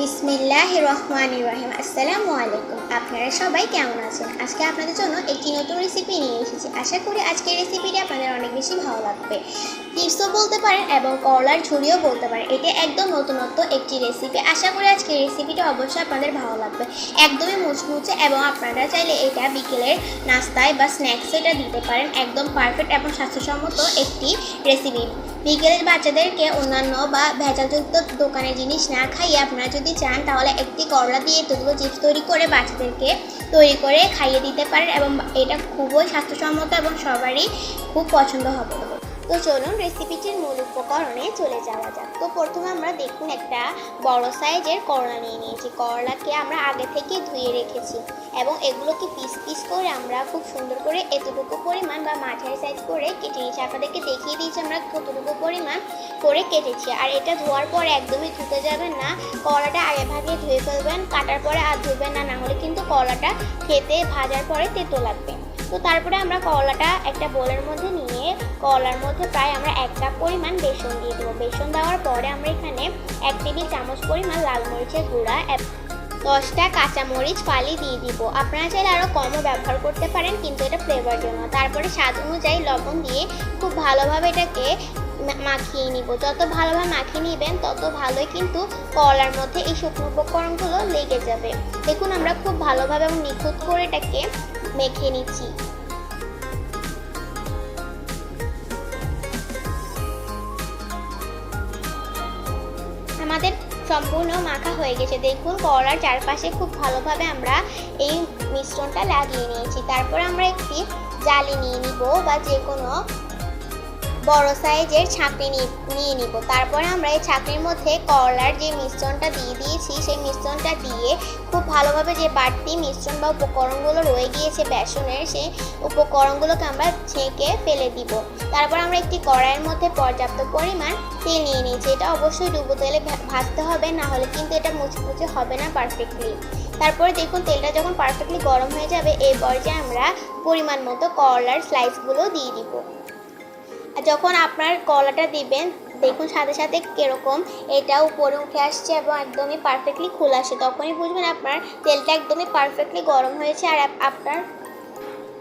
বিসমিল্লাহ রহমান রহিম আসসালামু আলাইকুম আপনারা সবাই কেমন আছেন? আজকে আপনাদের জন্য একটি নতুন রেসিপি নিয়ে এসেছি। আশা করি আজকের রেসিপিটি আপনাদের অনেক বেশি ভালো লাগবে। টিপসও বলতে পারেন এবং করলার ঝুড়িও বলতে পারেন। এটা একদম নতুনত্ব একটি রেসিপি আশা করি আজকের রেসিপিটা অবশ্যই আপনাদের ভালো লাগবে। একদমই মুচমুচে এবং আপনারা চাইলে এটা বিকেলের নাস্তায় বা স্ন্যাক্সে এটা দিতে পারেন। একদম পারফেক্ট এবং স্বাস্থ্যসম্মত একটি রেসিপি বিকেলের বাচ্চাদেরকে অন্যান্য বা ভেজালযুক্ত দোকানের জিনিস না খাইয়ে আপনারা যদি চান, তাহলে একটি করলা দিয়ে এতগুলো চিপস তৈরি করে বাচ্চাদেরকে তৈরি করে খাইয়ে দিতে পারেন এবং এটা খুবই স্বাস্থ্যসম্মত এবং সবারই খুব পছন্দ হবে। তো চলুন রেসিপিটির মূল উপকরণে চলে যাওয়া যাক। তো প্রথমে আমরা দেখুন একটা বড় সাইজের করলা নিয়ে নিয়েছি। করলাকে আমরা আগে থেকে ধুয়ে রেখেছি এবং এগুলোকে পিস পিস করে আমরা খুব সুন্দর করে এতটুকু পরিমাণ বা মাঝারি সাইজ করে কেটে নিয়েছি। আপনাদেরকে দেখিয়ে দিয়েছি আমরা কতটুকু পরিমাণ করে কেটেছি। আর এটা ধোয়ার পরে একদমই ধুতে যাবেন না। করলাটা আগে ভাগে ধুয়ে ফেলবেন, কাটার পরে আর ধুবেন না। না হলে কিন্তু করলাটা খেতে, ভাজার পরে তেতো লাগবে। তো তারপরে আমরা করলাটা একটা বোলের মধ্যে নিয়ে, করলার মধ্যে প্রায় আমরা এক কাপ পরিমাণ বেসন দিয়ে দেবো। বেসন দেওয়ার পরে আমরা এখানে এক টেবিল চামচ পরিমাণ লাল মরিচের গুঁড়া দশটা কাঁচামরিচ, ফালি দিয়ে দিব। আপনারা চাইলে আরও কমও ব্যবহার করতে পারেন, কিন্তু এটা ফ্লেভার জন্য। তারপরে স্বাদ অনুযায়ী লবণ দিয়ে খুব ভালোভাবে এটাকে মাখিয়ে নিব। যত ভালোভাবে মাখিয়ে নেবেন, তত ভালোই কিন্তু কলার মধ্যে এই শুকনো উপকরণগুলো লেগে যাবে। দেখুন, আমরা খুব ভালোভাবে এবং নিখুঁত করে এটাকে মেখে নিচ্ছি আমাদের সম্পূর্ণ মাখা হয়ে গেছে। দেখুন কলার চারপাশে খুব ভালোভাবে আমরা এই মিশ্রণটা লাগিয়ে নিয়েছি। তারপর আমরা একটি জালি নিয়ে নিব বা যে কোনো বড় সাইজের ছাঁকনি নিয়ে নিব। তারপরে আমরা এই ছাঁকনির মধ্যে করলার যে মিশ্রণটা দিয়ে দিয়েছি, সেই মিশ্রণটা দিয়ে খুব ভালোভাবে যে বাড়তি মিশ্রণ বা উপকরণগুলো রয়ে গিয়েছে বেসনের, সেই উপকরণগুলোকে আমরা ছেঁকে ফেলে দিব। তারপর আমরা একটি কড়াইয়ের মধ্যে পর্যাপ্ত পরিমাণ তেল নিয়ে নিয়েছি। এটা অবশ্যই ডুবো তেলে ভাজতে হবে, না হলে কিন্তু এটা মুচমুচে হবে না পারফেক্টলি তারপরে দেখুন, তেলটা যখন পারফেক্টলি গরম হয়ে যাবে এই পর্যায়ে আমরা পরিমাণ মতো করলার স্লাইসগুলো দিয়ে দিব। যখন আপনার কলাটা দিবেন, দেখুন সাথে সাথে কীরকম এটা উপরে উঠে আসছে এবং একদমই পারফেক্টলি খোলা আসে তখনই বুঝবেন আপনার তেলটা একদমই পারফেক্টলি গরম হয়েছে আর আপনার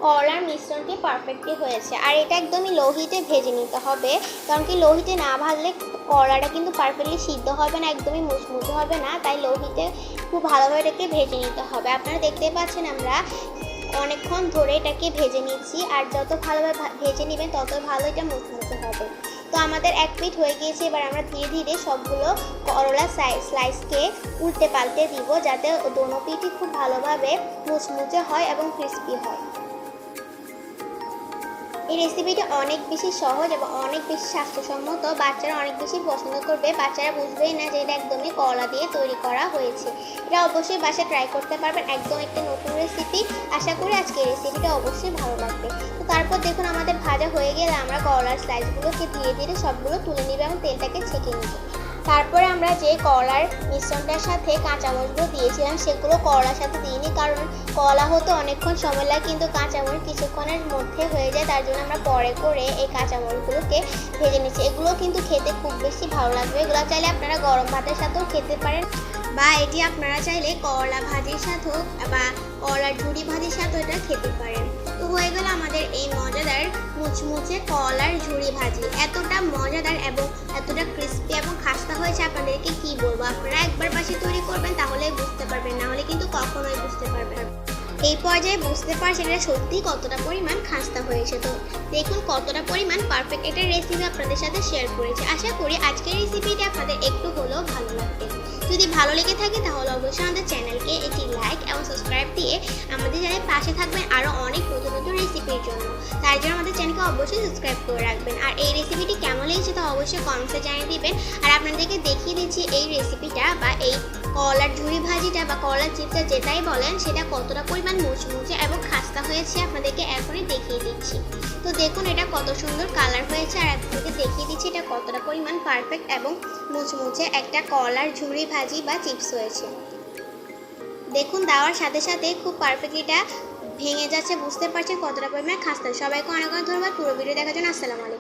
করলার মিশ্রণটি পারফেক্টলি হয়েছে। আর এটা একদমই লোহিতে ভেজে নিতে হবে, কারণ কি লোহিতে না ভাজলে করলাটা কিন্তু পারফেক্টলি সিদ্ধ হবে না, একদমই মুচমুচে হবে না, তাই লোহিতে খুব ভালোভাবে এটাকে ভেজে নিতে হবে। আপনারা দেখতে পাচ্ছেন আমরা অনেকক্ষণ ধরে এটাকে ভেজে নিচ্ছি আর যত ভালোভাবে ভেজে নেবেন তত ভালো এটা মুচমুচে হবে। তো আমাদের এক পিঠ হয়ে গিয়েছে, এবার আমরা ধীরে ধীরে সবগুলো করলা স্লাইসকে উল্টে পাল্টে দিব, যাতে দোনো খুব ভালোভাবে মুচমুচে হয় এবং ক্রিস্পি হয়। এই রেসিপিটা অনেক বেশি সহজ এবং অনেক বেশি স্বাস্থ্যসম্মত। বাচ্চারা অনেক বেশি পছন্দ করবে। বাচ্চারা বুঝবেই না যে এটা একদমই কলা দিয়ে তৈরি করা হয়েছে। এটা অবশ্যই বাসায় ট্রাই করতে পারবেন। একদম একটা নতুন রেসিপি আশা করি আজকে রেসিপিটা অবশ্যই ভালো লাগবে। তো তারপর দেখুন আমাদের ভাজা হয়ে গেলে আমরা কলার স্লাইসগুলোকে ধীরে ধীরে সবগুলো তুলে নিবে এবং তেলটাকে ছেঁকে নিব। তারপরে আমরা যে কলার মিশ্রণটার সাথে কাঁচামরিচগুলো দিয়েছিলাম, সেগুলো করলার সাথে দিইনি, কারণ কলা হতে অনেকক্ষণ সময় লাগে, কিন্তু কাঁচামরিচ কিছুক্ষণের মধ্যে হয়ে যায়, তার জন্য আমরা পরে করে এই কাঁচামরিচগুলোকে ভেজে নিচ্ছি। এগুলো কিন্তু খেতে খুব বেশি ভালো লাগবে। এগুলো চাইলে আপনারা গরম ভাতের সাথেও খেতে পারেন, বা এটি আপনারা চাইলে করলা ভাজির সাথেও, বা করলার ঝুড়ি ভাজির সাথেও এটা খেতে পারেন। তো হয়ে গেল আমাদের এই মজাদার মুচমুচে কলার ঝুড়ি ভাজি। এতটা মজাদার এবং এতটা ক্রিস্পি এবং খাস্তা হয়েছে আপনাদেরকে কি বলব? আপনারা একবার বাসে তৈরি করবেন, তাহলে বুঝতে পারবেন, না হলে কিন্তু কখনোই বুঝতে পারবেন এই পর্যায়ে বুঝতে পারছেন এটা সত্যি কতটা পরিমাণ খাস্তা হয়েছে। তো দেখুন কতটা পরিমাণ পারফেক্ট একটা রেসিপি আপনাদের সাথে শেয়ার করেছি। আশা করি আজকের রেসিপিটা আপনাদের একটু হলেও ভালো লাগবে। যদি ভালো লেগে থাকে তাহলে অবশ্যই আমাদের চ্যানেলকে একটি লাইক এবং সাবস্ক্রাইব দিয়ে আমাদের পাশে থাকবেন আরও অনেক নতুন নতুন রেসিপির জন্য। তার জন্য আমাদের চ্যানেলকে অবশ্যই সাবস্ক্রাইব করে রাখবেন। আর এই রেসিপিটি কেমন লেগেছে তা অবশ্যই কমেন্টসে জানিয়ে দিবেন। আর আপনাদেরকে দেখিয়ে দিচ্ছি এই রেসিপিটা বা এই কলার ঝুড়ি ভাজিটা বা কলার চিপসটা যেটাই বলেন, সেটা কতটা পরিমাণ মুচমুচে এবং খাস্তা হয়েছে আপনাদেরকে এখনই দেখিয়ে দিচ্ছি। তো দেখুন এটা কত সুন্দর কালার হয়েছে আর আপনাদেরকে দেখিয়ে দিচ্ছি এটা কতটা পরিমাণ পারফেক্ট এবং মুচমুচে একটা কলার ঝুড়ি ভাজি বা চিপস হয়েছে। দেখুন দেওয়ার সাথে সাথে খুব পারফেক্ট এটা ভেঙে যাচ্ছে, বুঝতে পারছেন কতটা পরিমাণে খাস্তা। সবাইকে অনেক অনেক ধন্যবাদ, পুরো ভিডিও দেখার জন্য আসসালামু আলাইকুম।